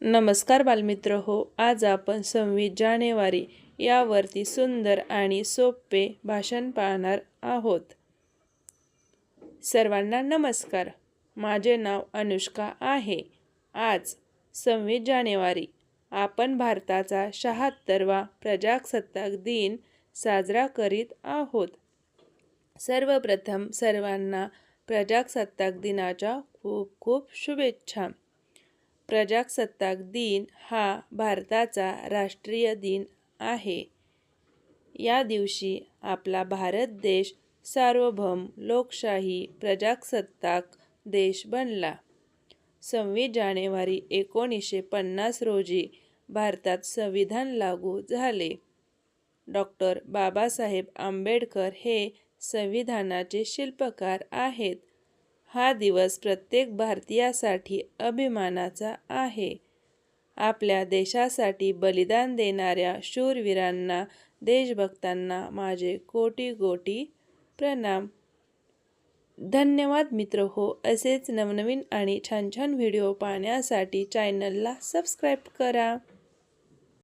नमस्कार बालमित्र हो आज आपण सव्वीस जानेवारी यावरती सुंदर आणि सोपे भाषण पाहणार आहोत. सर्वांना नमस्कार माझे नाव अनुष्का आहे. आज सव्वीस जानेवारी आपण भारताचा शहात्तरवा प्रजासत्ताक दिन साजरा करीत आहोत. सर्वप्रथम सर्वांना प्रजासत्ताक दिनाच्या खूप खूप शुभेच्छा. प्रजासत्ताक दिन हा भारताचा राष्ट्रीय दिन आहे. या दिवशी आपला भारत देश सार्वभौम लोकशाही प्रजासत्ताक देश बनला. सव्वीस जानेवारी एकोणीसशे पन्नास रोजी भारतात संविधान लागू झाले. डॉक्टर बाबासाहेब आंबेडकर हे संविधानाचे शिल्पकार आहेत. हा दिवस प्रत्येक भारतीयासाठी अभिमानाचा आहे. आपल्या देशासाठी बलिदान देणाऱ्या शूरवीरांना देशभक्तांना माझे कोटी कोटी प्रणाम. धन्यवाद मित्र हो असेच नवनवीन आणि छान छान व्हिडिओ पाहण्यासाठी चॅनलला सबस्क्राईब करा.